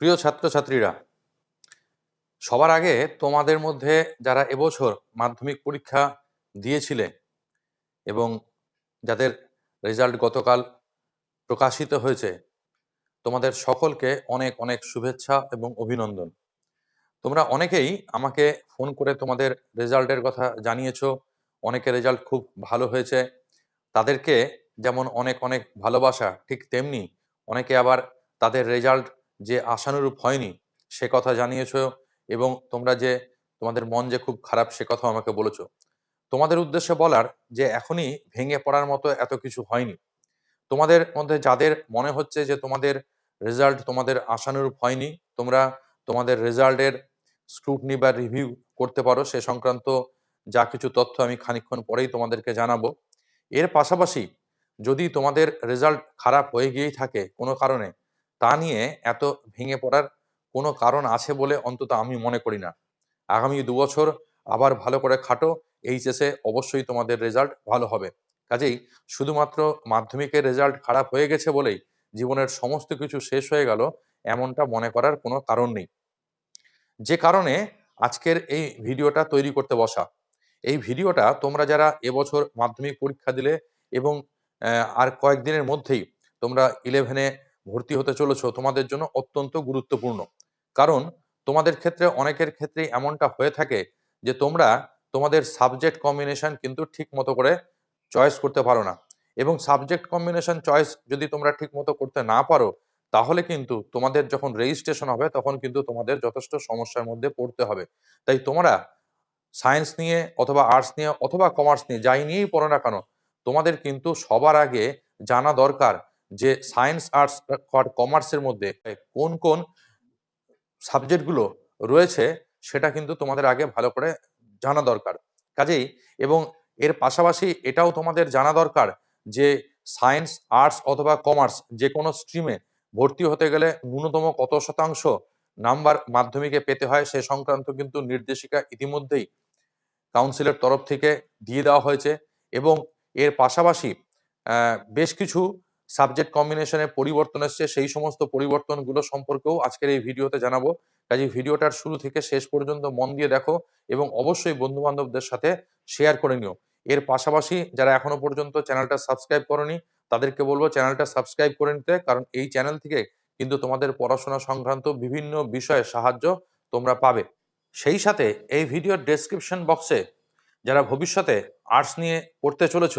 প্রিয় ছাত্রছাত্রীরা, সবার আগে তোমাদের মধ্যে যারা এবছর মাধ্যমিক পরীক্ষা দিয়েছিলে এবং যাদের রেজাল্ট গতকাল প্রকাশিত হয়েছে, তোমাদের সকলকে অনেক অনেক শুভেচ্ছা এবং অভিনন্দন। তোমরা অনেকেই আমাকে ফোন করে তোমাদের রেজাল্টের কথা জানিয়েছ অনেকে রেজাল্ট খুব ভালো হয়েছে। তাদেরকে যেমন অনেক অনেক ভালোবাসা, ঠিক তেমনি অনেকে আবার তাদের রেজাল্ট যে আশানুরূপ হয়নি, সে কথা জানিয়েছো এবং তোমরা যে তোমাদের মন যে খুব খারাপ, সে কথা আমাকে বলেছ। তোমাদের উদ্দেশ্যে বলার যে এখনই ভেঙে পড়ার মতো এত কিছু হয়নি। তোমাদের মধ্যে যাদের মনে হচ্ছে যে তোমাদের রেজাল্ট তোমাদের আশানুরূপ হয়নি, তোমরা তোমাদের রেজাল্টের স্ক্রুটনি বা রিভিউ করতে পারো, সে সংক্রান্ত যা কিছু তথ্য আমি খানিকক্ষণ পরেই তোমাদেরকে জানাব। এর পাশাপাশি যদি তোমাদের রেজাল্ট খারাপ হয়ে গিয়েই থাকে কোনো কারণে তা নিয়ে এত ভেঙে পড়ার কোনো কারণ আছে বলে অন্তত আমি মনে করি না। আগামী দুবছর আবার ভালো করে খাটো, এইচএসে অবশ্যই তোমাদের রেজাল্ট ভালো হবে। কাজেই শুধুমাত্র মাধ্যমিকের রেজাল্ট খারাপ হয়ে গেছে বলেই জীবনের সমস্ত কিছু শেষ হয়ে গেল এমনটা মনে করার কোনো কারণ নেই। যে কারণে আজকের এই ভিডিওটা তৈরি করতে বসা। এই ভিডিওটা তোমরা যারা এবছর মাধ্যমিক পরীক্ষা দিলে এবং আর কয়েকদিনের মধ্যেই তোমরা ইলেভেনে ভর্তি হতে চলেছ, তোমাদের জন্য অত্যন্ত গুরুত্বপূর্ণ। কারণ তোমাদের ক্ষেত্রে, অনেকের ক্ষেত্রে এমনটা হয়ে থাকে যে, তোমরা তোমাদের সাবজেক্ট কম্বিনেশন কিন্তু ঠিক মতো করে চয়েস করতে পারো না। এবং সাবজেক্ট কম্বিনেশন চয়েস যদি তোমরা ঠিক মতো করতে না পারো, তাহলে কিন্তু তোমাদের যখন রেজিস্ট্রেশন হবে, তখন কিন্তু তোমাদের যথেষ্ট সমস্যার মধ্যে পড়তে হবে। তাই তোমরা সায়েন্স নিয়ে অথবা আর্টস নিয়ে অথবা কমার্স নিয়ে যাই নিয়েই পড়ো না কেন, তোমাদের কিন্তু সবার আগে জানা দরকার যে সায়েন্স আর্টস আর কমার্সের মধ্যে কোন কোন সাবজেক্টগুলো রয়েছে সেটা কিন্তু তোমাদের আগে ভালো করে জানা দরকার। কাজেই এবং এর পাশাপাশি এটাও তোমাদের জানা দরকার যে সায়েন্স আর্টস অথবা কমার্স যে কোনো স্ট্রিমে ভর্তি হতে গেলে ন্যূনতম কত শতাংশ নাম্বার মাধ্যমিকে পেতে হয় সে সংক্রান্ত কিন্তু নির্দেশিকা ইতিমধ্যেই কাউন্সিলের তরফ থেকে দিয়ে দেওয়া হয়েছে এবং এর পাশাপাশি বেশ কিছু সাবজেক্ট কম্বিনেশনে পরিবর্তন এসছে, সেই সমস্ত পরিবর্তনগুলো সম্পর্কেও আজকের এই ভিডিওতে জানাব। কাজে ভিডিওটার শুরু থেকে শেষ পর্যন্ত মন দিয়ে দেখো এবং অবশ্যই বন্ধু বান্ধবদের সাথে শেয়ার করে নিও। এর পাশাপাশি যারা এখনও পর্যন্ত চ্যানেলটা সাবস্ক্রাইব করনি, তাদেরকে বলব চ্যানেলটা সাবস্ক্রাইব করে নিতে, কারণ এই চ্যানেল থেকে কিন্তু তোমাদের পড়াশোনা সংক্রান্ত বিভিন্ন বিষয়ে সাহায্য তোমরা পাবে। সেই সাথে এই ভিডিওর ডেসক্রিপশন বক্সে যারা ভবিষ্যতে আর্টস নিয়ে পড়তে চলেছ,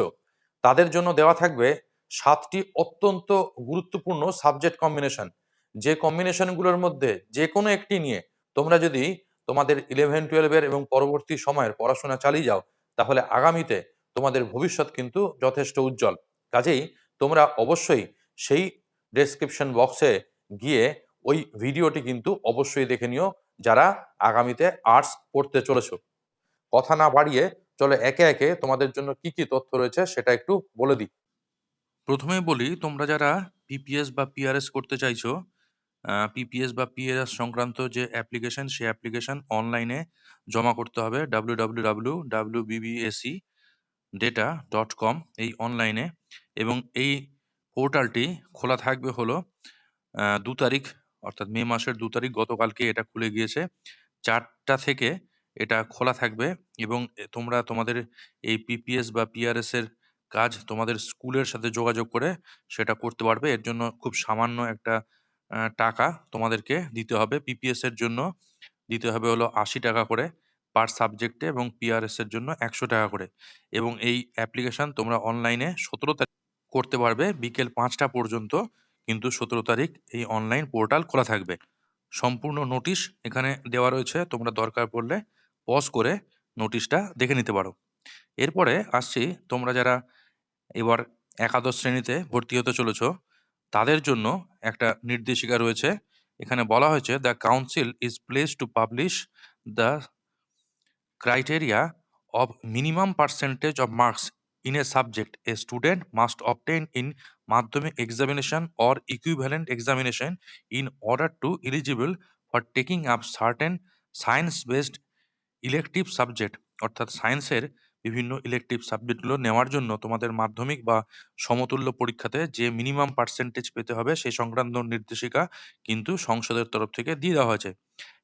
তাদের জন্য দেওয়া থাকবে সাতটি অত্যন্ত গুরুত্বপূর্ণ সাবজেক্ট কম্বিনেশন যে কম্বিনেশনগুলোর মধ্যে যে কোনো একটি নিয়ে তোমরা যদি তোমাদের ইলেভেন টুয়েলভের এবং পরবর্তী সময়ের পড়াশোনা চালিয়ে যাও, তাহলে আগামীতে তোমাদের ভবিষ্যৎ কিন্তু যথেষ্ট উজ্জ্বল। কাজেই তোমরা অবশ্যই সেই ডেসক্রিপশন বক্সে গিয়ে ওই ভিডিওটি কিন্তু অবশ্যই দেখে নিও, যারা আগামীতে আর্টস পড়তে চলেছ। কথা না বাড়িয়ে চলো একে একে তোমাদের জন্য কি কি তথ্য রয়েছে সেটা একটু বলে দিই। প্রথমে বলি, তোমরা যারা পিপিএস বা পিআরএস করতে চাইছো পিপিএস বা পিআরএস সংক্রান্ত যে অ্যাপ্লিকেশন সেই অ্যাপ্লিকেশন অনলাইনে জমা করতে হবে W W W W BBSE data dot com এই অনলাইনে এবং এই পোর্টালটি খোলা থাকবে হলো দু তারিখ, অর্থাৎ মে মাসের দু তারিখ গতকালকে এটা খুলে গিয়েছে। চারটা থেকে এটা খোলা থাকবে এবং তোমরা তোমাদের এই পিপিএস বা পিআরএস এর কাজ তোমাদের স্কুলের সাথে যোগাযোগ করে সেটা করতে পারবে। এর জন্য খুব সামান্য একটা টাকা তোমাদেরকে দিতে হবে। পিপিএস এর জন্য দিতে হবে হলো আশি টাকা করে পার সাবজেক্টে এবং পিআরএস এর জন্য একশো টাকা করে। এবং এই অ্যাপ্লিকেশন তোমরা অনলাইনে সতেরো তারিখ করতে পারবে। বিকেল পাঁচটা পর্যন্ত কিন্তু সতেরো তারিখ এই অনলাইন পোর্টাল খোলা থাকবে। সম্পূর্ণ নোটিশ এখানে দেওয়া রয়েছে। তোমরা দরকার পড়লে পজ করে নোটিশটা দেখে নিতে পারো। এরপরে আসছি তোমরা যারা এবার একাদশ শ্রেণীতে ভর্তি হতে চলেছ। তাদের জন্য একটা নির্দেশিকা রয়েছে। এখানে বলা হয়েছে the council is place to publish the criteria of minimum percentage of marks in a subject a student must obtain in Madhyamik examination or equivalent examination in order to eligible for taking up certain science based elective subject অর্থাৎ সায়েন্সের বিভিন্ন elective সাবজেক্টগুলো নেওয়ার জন্য তোমাদের মাধ্যমিক বা সমতুল্য পরীক্ষাতে যে মিনিমাম পার্সেন্টেজ পেতে হবে সেই সংক্রান্ত নির্দেশিকা কিন্তু সংসদের তরফ থেকে দিয়ে দেওয়া হয়েছে।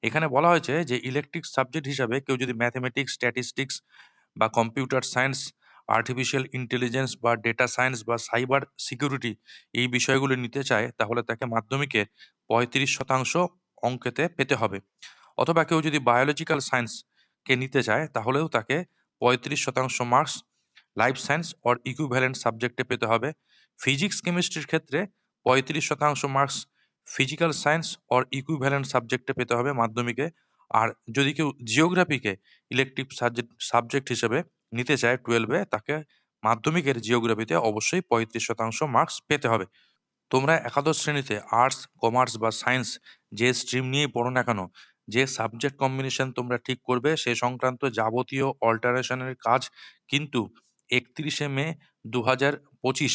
এখানে বলা হয়েছে যে ইলেকট্রিক সাবজেক্ট হিসাবে কেউ যদি ম্যাথমেটিক্স স্ট্যাটিস্টিক্স বা কম্পিউটার সায়েন্স আর্টিফিশিয়াল ইন্টেলিজেন্স বা ডেটা সায়েন্স বা সাইবার সিকিউরিটি এই বিষয়গুলো নিতে চায় তাহলে তাকে মাধ্যমিকে পঁয়ত্রিশ শতাংশ অঙ্কেতে পেতে হবে। অথবা কেউ যদি বায়োলজিক্যাল সায়েন্সকে নিতে চায় তাহলেও তাকে পঁয়ত্রিশ শতাংশ marks life science or equivalent সাবজেক্টে পেতে হবে। ফিজিক্স কেমিস্ট্রির ক্ষেত্রে পঁয়ত্রিশ শতাংশ marks physical science or equivalent সাবজেক্টে পেতে হবে মাধ্যমিকে। আর যদি কেউ জিওগ্রাফিকে ইলেকটিভ সাবজেক্ট সাবজেক্ট হিসেবে নিতে চায় টুয়েলভে তাকে মাধ্যমিকের জিওগ্রাফিতে অবশ্যই পঁয়ত্রিশ শতাংশ মার্কস পেতে হবে। তোমরা একাদশ শ্রেণীতে আর্টস কমার্স বা সায়েন্স যে স্ট্রিম নিয়েই পড়ো না কেন যে সাবজেক্ট কম্বিনেশন তোমরা ঠিক করবে, সে সংক্রান্ত যাবতীয় অল্টারেশনের কাজ কিন্তু একত্রিশে মে দু হাজার পঁচিশ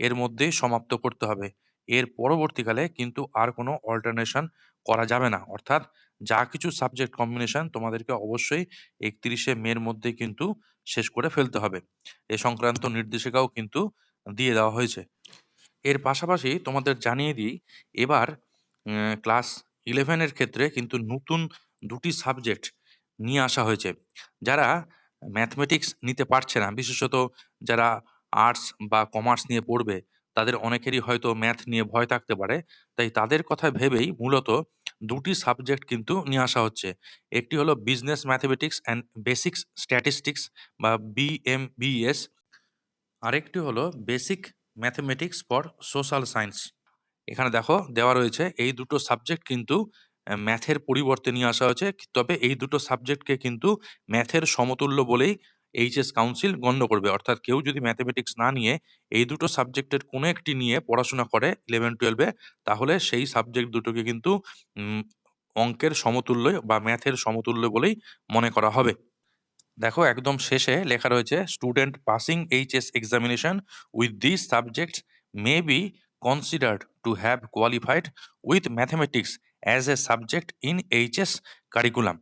এর মধ্যেই সমাপ্ত করতে হবে। এর পরবর্তীকালে কিন্তু আর কোনো অল্টারনেশন করা যাবে না। অর্থাৎ যা কিছু সাবজেক্ট কম্বিনেশন তোমাদেরকে অবশ্যই একত্রিশে মের মধ্যে কিন্তু শেষ করে ফেলতে হবে। এ সংক্রান্ত নির্দেশিকাও কিন্তু দিয়ে দেওয়া হয়েছে। এর পাশাপাশি তোমাদের জানিয়ে দিই, এবার ক্লাস ইলেভেনের ক্ষেত্রে কিন্তু নতুন দুটি সাবজেক্ট নিয়ে আসা হয়েছে। যারা ম্যাথমেটিক্স নিতে পারছে না, বিশেষত যারা আর্টস বা কমার্স নিয়ে পড়বে, তাদের অনেকেরই হয়তো ম্যাথ নিয়ে ভয় থাকতে পারে। তাই তাদের কথা ভেবেই মূলত দুটি সাবজেক্ট কিন্তু নিয়ে আসা হচ্ছে। একটি হলো business mathematics and basics statistics বা বিএমবিএস আরেকটি হলো basic mathematics for social science এখানে দেখো দেওয়া রয়েছে, এই দুটো সাবজেক্ট কিন্তু ম্যাথের পরিবর্তে নিয়ে আসা হয়েছে। তবে এই দুটো সাবজেক্টকে কিন্তু ম্যাথের সমতুল্য বলেই এইচএস কাউন্সিল গণ্য করবে। অর্থাৎ কেউ যদি ম্যাথমেটিক্স না নিয়ে এই দুটো সাবজেক্টের কোনো একটি নিয়ে পড়াশোনা করে ইলেভেন টুয়েলভে তাহলে সেই সাবজেক্ট দুটোকে কিন্তু অঙ্কের সমতুল্য বা ম্যাথের সমতুল্য বলেই মনে করা হবে। দেখো একদম শেষে লেখা রয়েছে student passing HS examination with this subject may be considered to have qualified with mathematics as a subject in HS curriculum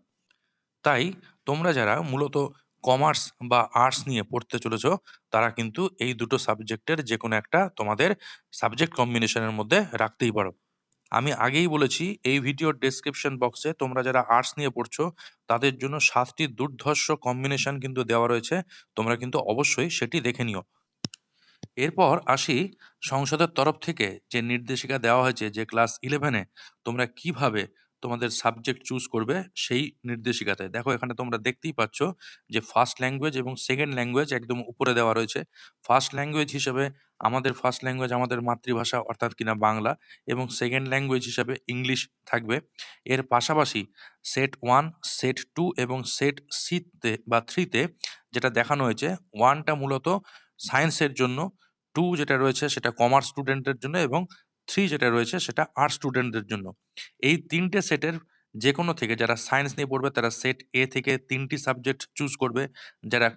তাই তোমরা যারা মূলত কমার্স বা আর্টস নিয়ে পড়তে চলেছ, তারা কিন্তু এই দুটো সাবজেক্টের যে কোনো একটা তোমাদের সাবজেক্ট কম্বিনেশনের মধ্যে রাখতেই পারো। আমি আগেই বলেছি, এই ভিডিওর ডেসক্রিপশন বক্সে তোমরা যারা আর্টস নিয়ে পড়ছো, তাদের জন্য সাতটি দুর্ধর্ষ কম্বিনেশন কিন্তু দেওয়া রয়েছে। তোমরা কিন্তু অবশ্যই সেটি দেখে নিও। এরপর আসি সংসদের তরফ থেকে যে নির্দেশিকা দেওয়া হয়েছে যে ক্লাস ইলেভেনে তোমরা কীভাবে তোমাদের সাবজেক্ট চুজ করবে সেই নির্দেশিকাতে। দেখো, এখানে তোমরা দেখতেই পাচ্ছ যে ফার্স্ট ল্যাঙ্গুয়েজ এবং সেকেন্ড ল্যাঙ্গুয়েজ একদম উপরে দেওয়া রয়েছে। ফার্স্ট ল্যাঙ্গুয়েজ হিসেবে আমাদের ফার্স্ট ল্যাঙ্গুয়েজ আমাদের মাতৃভাষা অর্থাৎ কিনা বাংলা এবং সেকেন্ড ল্যাঙ্গুয়েজ হিসাবে ইংলিশ থাকবে। এর পাশাপাশি সেট ওয়ান সেট টু এবং সেট সিতে বা থ্রিতে যেটা দেখানো হয়েছে ওয়ানটা মূলত সায়েন্সের জন্য টু যেটা রয়েছে সেটা কমার্স স্টুডেন্টের জন্য এবং থ্রি যেটা রয়েছে সেটা আর্টস স্টুডেন্টদের জন্য। এই তিনটে সেটের যে কোনো থেকে যারা সায়েন্স নিয়ে পড়বে, তারা সেট এ থেকে তিনটি সাবজেক্ট চুজ করবে। যারা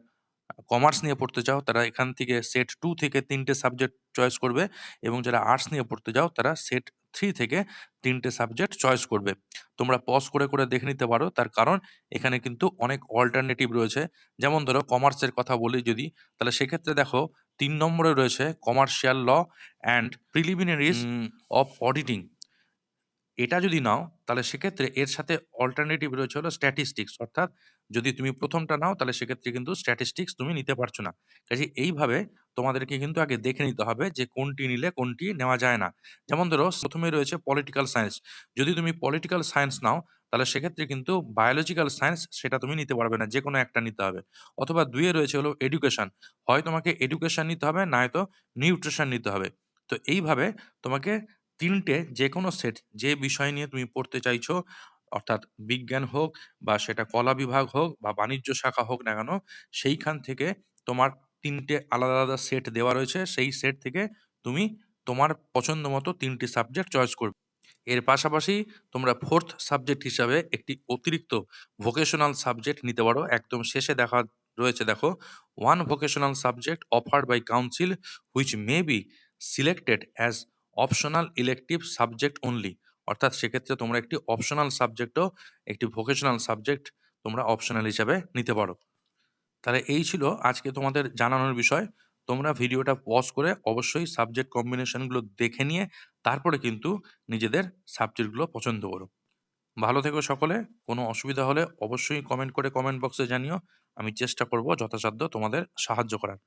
কমার্স নিয়ে পড়তে চাও, তারা এখান থেকে সেট টু থেকে তিনটে সাবজেক্ট চয়েস করবে এবং যারা আর্টস নিয়ে পড়তে যাও, তারা সেট থ্রি থেকে তিনটে সাবজেক্ট চয়েস করবে। তোমরা পজ করে করে দেখে নিতে পারো। তার কারণ এখানে কিন্তু অনেক অল্টারনেটিভ রয়েছে। যেমন ধরো কমার্সের কথা বলি যদি, তাহলে সেক্ষেত্রে দেখো তিন নম্বরে রয়েছে commercial law and preliminaries of auditing এটা যদি নাও তাহলে সেক্ষেত্রে এর সাথে অল্টারনেটিভ রয়েছে হলো স্ট্যাটিস্টিক্স অর্থাৎ যদি তুমি প্রথমটা নাও তাহলে সেক্ষেত্রে কিন্তু স্ট্যাটিস্টিক্স তুমি নিতে পারছ না। কাজে এইভাবে তোমাদেরকে কিন্তু আগে দেখে নিতে হবে যে কোনটি নিলে কোনটি নেওয়া যায় না। যেমন ধরো, প্রথমে রয়েছে পলিটিক্যাল সায়েন্স যদি তুমি পলিটিক্যাল সায়েন্স নাও, তাহলে সেক্ষেত্রে কিন্তু বায়োলজিক্যাল সায়েন্স সেটা তুমি নিতে পারবে না যে কোনো একটা নিতে হবে। অথবা দুয়ে রয়েছে হলো এডুকেশন হয় তোমাকে এডুকেশন নিতে হবে নয়তো নিউট্রিশন নিতে হবে। তো এইভাবে তোমাকে তিনটে যে কোনো সেট যে বিষয় নিয়ে তুমি পড়তে চাইছো, অর্থাৎ বিজ্ঞান হোক বা সেটা কলা বিভাগ হোক বা বাণিজ্য শাখা হোক না কেন, সেইখান থেকে তোমার তিনটে আলাদা আলাদা সেট দেওয়া রয়েছে, সেই সেট থেকে তুমি তোমার পছন্দ মতো তিনটি সাবজেক্ট চয়েস করবে। এর পাশাপাশি তোমরা ফোর্থ সাবজেক্ট হিসাবে একটি অতিরিক্ত ভোকেশনাল সাবজেক্ট নিতে পারো। একদম শেষে দেখা রয়েছে, দেখো one vocational subject offered by council which may be selected as optional elective subject only অর্থাৎ সেক্ষেত্রে তোমরা একটি অপশনাল সাবজেক্টও একটি ভোকেশনাল সাবজেক্ট তোমরা অপশনাল হিসাবে নিতে পারো। তাহলে এই ছিল আজকে তোমাদের জানানোর বিষয়। তোমরা ভিডিওটা পজ করে অবশ্যই সাবজেক্ট কম্বিনেশনগুলো দেখে নিয়ে, তারপরে কিন্তু নিজেদের সাবজেক্টগুলো পছন্দ করো। ভালো থেকো সকলে, কোনো অসুবিধা হলে অবশ্যই কমেন্ট করে কমেন্ট বক্সে জানিও। আমি চেষ্টা করব যথাসাধ্য তোমাদের সাহায্য করার।